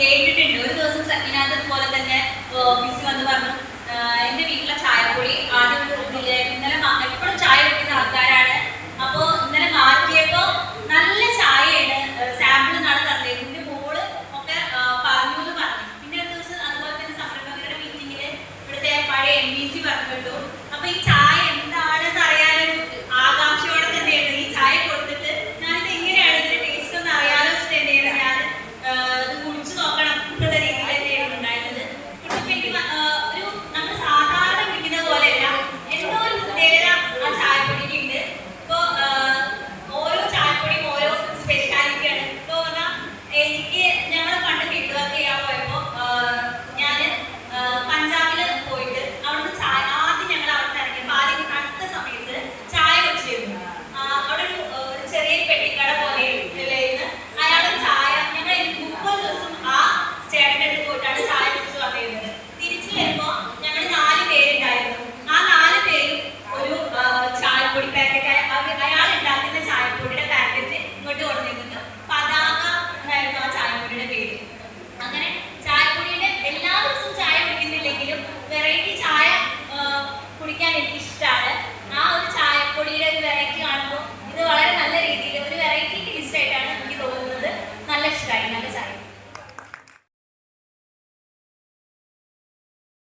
കേട്ടിട്ടുണ്ട്. ഒരു ദിവസം സത്യനാഥൻ പോലെ എനിക്ക് ഇഷ്ടമാണ് ആ ഒരു ചായപ്പൊടിയുടെ ഒരു വെറൈറ്റി കാണുമ്പോൾ ഇത് വളരെ നല്ല രീതിയിൽ ഒരു വെറൈറ്റി ടേസ്റ്റ് ആയിട്ടാണ് എനിക്ക് തോന്നുന്നത്. നല്ല ഇഷ്ടമായി